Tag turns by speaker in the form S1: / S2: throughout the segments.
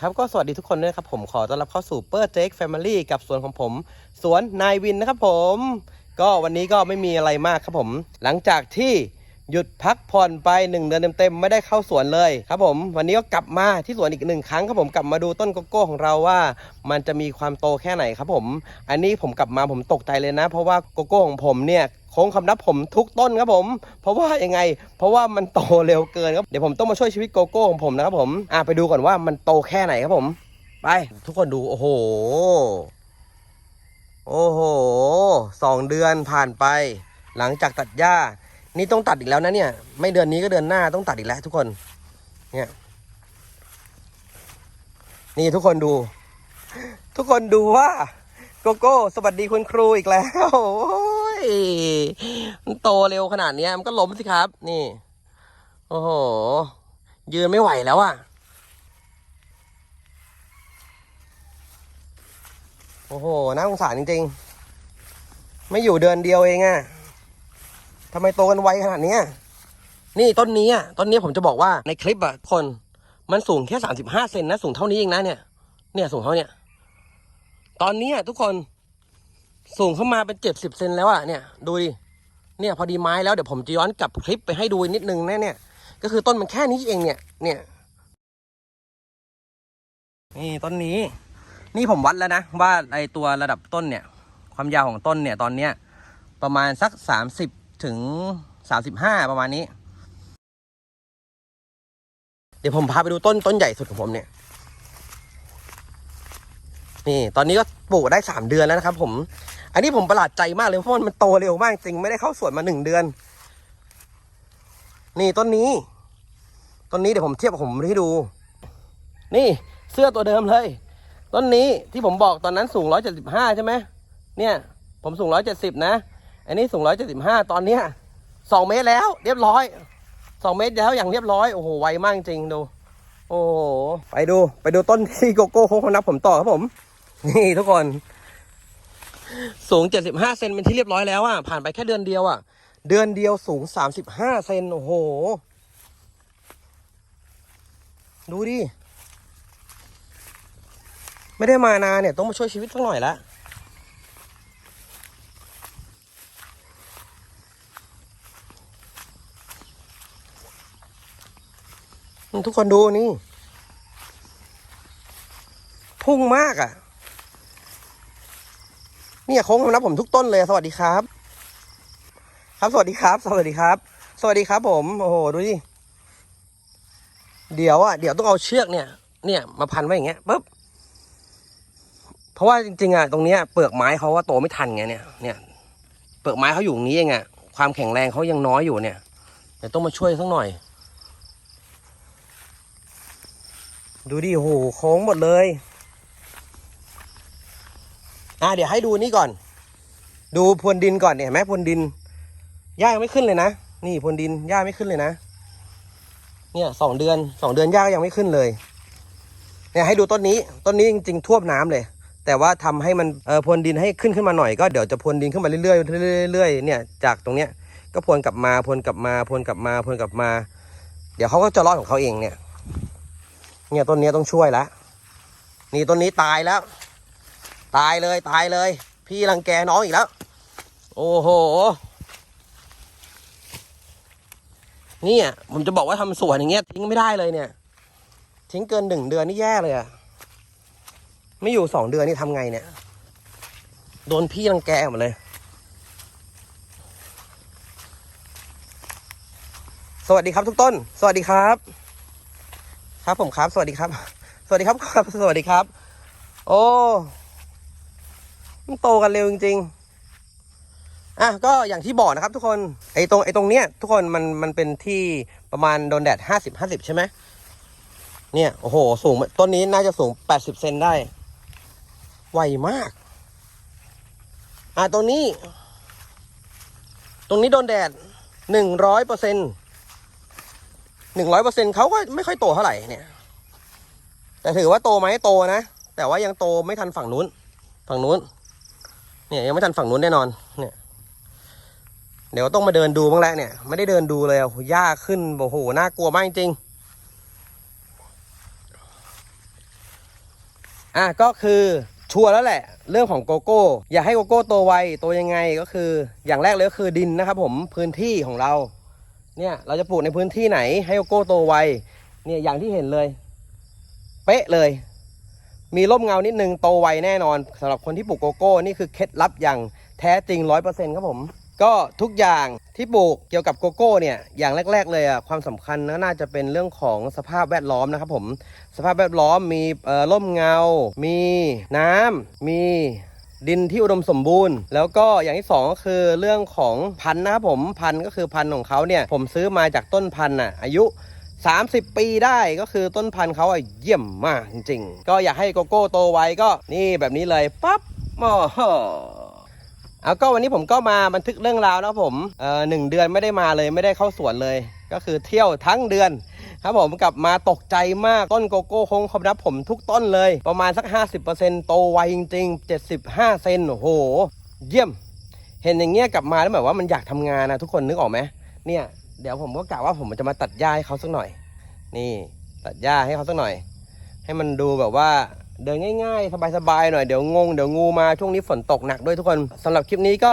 S1: ครับก็สวัสดีทุกคนด้วยครับผมขอต้อนรับเข้าสู่เปอร์เจคแฟมิลี่กับสวนของผม สวนนายวินนะครับผม ก็วันนี้ก็ไม่มีอะไรมากครับผม หลังจากที่ หยุดพักผ่อนไปหนึ่งเดือนเต็มๆไม่ได้เข้าสวนเลยครับผม วันนี้ก็กลับมาที่สวนอีกหนึ่งครั้งครับผมกลับมาดูต้นโกโก้ของเราว่า มันจะมีความโตแค่ไหนครับผม อันนี้ผมกลับมาผมตกใจเลยนะ เพราะว่าโกโก้ของผมเนี่ยโค้งคำนับผมทุกต้นครับผม เพราะว่ายังไง เพราะว่ามันโตเร็วเกินครับ เดี๋ยวผมต้องมาช่วยชีวิตโกโก้ของผมนะครับผมอะไปดูก่อนว่ามันโตแค่ไหนครับผม ไป ทุกคนดูโอ้โห โอ้โหสองเดือนผ่านไป หลังจากตัดหญ้า นี่ต้องตัดอีกแล้วนะเนี่ย ไม่เดือนนี้ก็เดือนหน้าต้องตัดอีกแล้วทุกคน เนี่ย นี่ทุกคนดู ทุกคนดูว่า โกโก้ สวัสดีคุณครูอีกแล้วโอ้ยมันโตเร็วขนาดนี้มันก็ล้มสิครับ นี่ โอ้โห ยืนไม่ไหวแล้วอะโอ้โหน่าสงสารจริง ๆ ไม่อยู่เดือนเดียวเองอะ ทำไมโตกันไวขนาดเนี้ยนี่ต้นนี้อะต้นนี้ผมจะบอกว่าในคลิปอะคนมันสูงแค่สามสิบห้าเซนนะ สูงเท่านี้เองนะเนี่ย เนี่ยสูงเท่าเนี้ยตอนนี้อะทุกคนสูงเข้ามาเป็นเจ็ดสิบเซนแล้วอะเนี่ย ดูดิเนี่ยพอดีไม้แล้วเดี๋ยวผมจะย้อนกลับคลิปไปให้ดูนิดนึงนะเนี่ย ก็คือต้นมันแค่นี้เองเนี่ย เนี่ย นี่ต้นนี้ นี่ผมวัดแล้วนะ ว่าไอตัวระดับต้นเนี่ย ความยาวของต้นเนี่ย ตอนเนี้ย ประมาณสักสามสิบ ถึงสามสิบห้าประมาณนี้ เดี๋ยวผมพาไปดูต้นต้นใหญ่สุดของผมเนี่ย นี่ ตอนนี้ก็ปลูกได้สามเดือนแล้วนะครับ ผม อันนี้ผมประหลาดใจมากเลยเพราะมันโตเร็วมากจริงไม่ได้เข้าสวนมาหนึ่งเดือน นี่ต้นนี้ ต้นนี้เดี๋ยวผมเทียบกับผมให้ดู นี่เสื้อตัวเดิมเลย ต้นนี้ที่ผมบอกตอนนั้นสูง 175 ใช่ไหมเนี่ย ผมสูง 170 นะ อันนี้สูง175ตอนเนี้ย2เมตรแล้วเรียบร้อย2เมตรแล้วอย่างเรียบร้อยโอ้โหไวมากจริงดู โอ้โหไปดูไปดูต้นที่โกโก้โค้งนับผมต่อครับผม นี่ทุกคน สูง75เซนเป็นที่เรียบร้อยแล้วอะผ่านไปแค่เดือนเดียวอะ เดือนเดียวสูง35เซนโอ้โห ดูดิไม่ได้มานานเนี่ยต้องมาช่วยชีวิตสักหน่อยละ ทุกคนดูนี่ พุ่งมากอะ่ะ เนี่ยโค้งมานับผมทุกต้นเลย สวัสดีครับ ครับ สวัสดีครับ สวัสดีครับ สวัสดีครับ ผม โอ้โห ดูดิเดี๋ยวอะเดี๋ยวต้องเอาเชือกเนี่ย เนี่ยมาพันไว้อย่างเงี้ยปุ๊บเพราะว่าจริงๆอะตรงเนี้ยเปลือกไม้เขาว่าโตไม่ทันไงเนี่ยเนี่ย เปลือกไม้เขาอยู่ตรงนี้เองอะความแข็งแรงเขายังน้อยอยู่เนี่ยเดี๋ยวต้องมาช่วยสักหน่อย ดูดิโหโค้งหมดเลย อะเดี๋ยวให้ดูนี่ก่อน ดูพรวนดินก่อนเนี่ยเห็นไหมพรวนดินหญ้ายังไม่ขึ้นเลยนะ นี่พรวนดินหญ้าไม่ขึ้นเลยนะ เนี่ยสองเดือนสองเดือนหญ้าก็ยังไม่ขึ้นเลย เนี่ยให้ดูต้นนี้ ต้นนี้จริงๆท่วมน้ำเลย แต่ว่าทำให้มันเออพรวนดินให้ขึ้นขึ้นมาหน่อยก็เดี๋ยวจะพรวนดินขึ้นมาเรื่อยๆเรื่อยๆเรื่อยๆเนี่ยจากตรงเนี้ยก็พรวนกลับมาพรวนกลับมาพรวนกลับมาพรวนกลับมา เดี๋ยวเขาก็จะรอดของเขาเองเนี่ย เนี่ยต้นนี้ต้องช่วยและนี่ต้นนี้ตายแล้ว ตายเลยตายเลย พี่รังแกน้องอีกแล้ว โอ้โหเนี่ยผมจะบอกว่าทำสวนอย่างเงี้ยทิ้งไม่ได้เลยเนี่ย ทิ้งเกินหนึ่งเดือนนี่แย่เลยอะไม่อยู่สองเดือนนี่ทำไงเนี่ย โดนพี่รังแกหมดเลย สวัสดีครับทุกต้น สวัสดีครับ ครับผมครับ สวัสดีครับ สวัสดีครับครับ สวัสดีครับ โอ้มันโตกันเร็วจริงๆอะก็อย่างที่บอกนะครับทุกคนไอ้ตรงไอ้ตรงเนี้ย ทุกคนมันมันเป็นที่ประมาณโดนแดดห้าสิบห้าสิบใช่ไหมเนี่ยโอ้โห สูงต้นนี้น่าจะสูง80เซนได้ไวมาก อ่าตรงนี้ ตรงนี้โดนแดด100เปอร์เซ็นต์ 100เปอร์เซ็นต์เขาก็ไม่ค่อยโตเท่าไหร่เนี่ย แต่ถือว่าโตไหมโตนะ แต่ว่ายังโตไม่ทันฝั่งนู้น ฝั่งนู้น เนี่ยยังไม่ทันฝั่งนู้นแน่นอน เนี่ย เดี๋ยวต้องมาเดินดูบ้างแล้วเนี่ย ไม่ได้เดินดูเลยโอ้โหหญ้าขึ้นโอ้โหน่ากลัวมากจริงอะก็คือชัวร์แล้วแหละ เรื่องของโกโก้ อยากให้โกโก้โตไวโตยังไงก็คือ อย่างแรกเลยก็คือดินนะครับผมพื้นที่ของเรา เนี่ยเราจะปลูกในพื้นที่ไหนให้โกโก้โตไวเนี่ยอย่างที่เห็นเลย เป๊ะเลย มีร่มเงานิดนึงโตไวแน่นอนสำหรับคนที่ปลูกโกโก้นี่คือเคล็ดลับอย่างแท้จริงร้อยเปอร์เซ็นต์ครับผม ก็ทุกอย่างที่ปลูกเกี่ยวกับโกโก้เนี่ยอย่างแรก ๆ เลยอะความสำคัญก็น่าจะเป็นเรื่องของสภาพแวดล้อมนะครับผม สภาพแวดล้อมมีร่มเงา มีน้ำมี ดินที่อุดมสมบูรณ์ แล้วก็อย่างที่สองก็คือเรื่องของพันธุ์นะครับผมพันธุ์ก็คือพันธุ์ของเขาเนี่ยผมซื้อมาจากต้นพันธุ์อะอายุ 30 ปีได้ก็คือต้นพันธุ์เขาอะเยี่ยมมากจริงๆ ก็อยากให้โกโก้โตไวก็นี่แบบนี้เลยปั๊บโอ้โห เอาก็วันนี้ผมก็มาบันทึกเรื่องราวนะผมเอ่อหนึ่งเดือนไม่ได้มาเลยไม่ได้เข้าสวนเลย ก็คือเที่ยวทั้งเดือนครับผมกลับมาตกใจมากต้นโกโก้คงคำนับผมทุกต้นเลย ประมาณสัก 50%โตไวจริงๆ 75 เซนโอ้โห เยี่ยม เห็นอย่างเงี้ยกลับมาแล้วแบบว่ามันอยากทำงานนะทุกคนนึกออกไหมเนี่ยเดี๋ยวผมก็กะว่าผมจะมาตัดหญ้าให้เขาสักหน่อย นี่ ตัดหญ้าให้เขาสักหน่อย ให้มันดูแบบว่า เดินง่ายๆ สบายๆหน่อยเดี๋ยวงงเดี๋ยวงูมาช่วงนี้ฝนตกหนักด้วยทุกคนสำหรับคลิปนี้ก็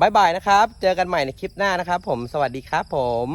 S1: บายบายนะครับ เจอกันใหม่ในคลิปหน้านะครับ ผมสวัสดีครับผม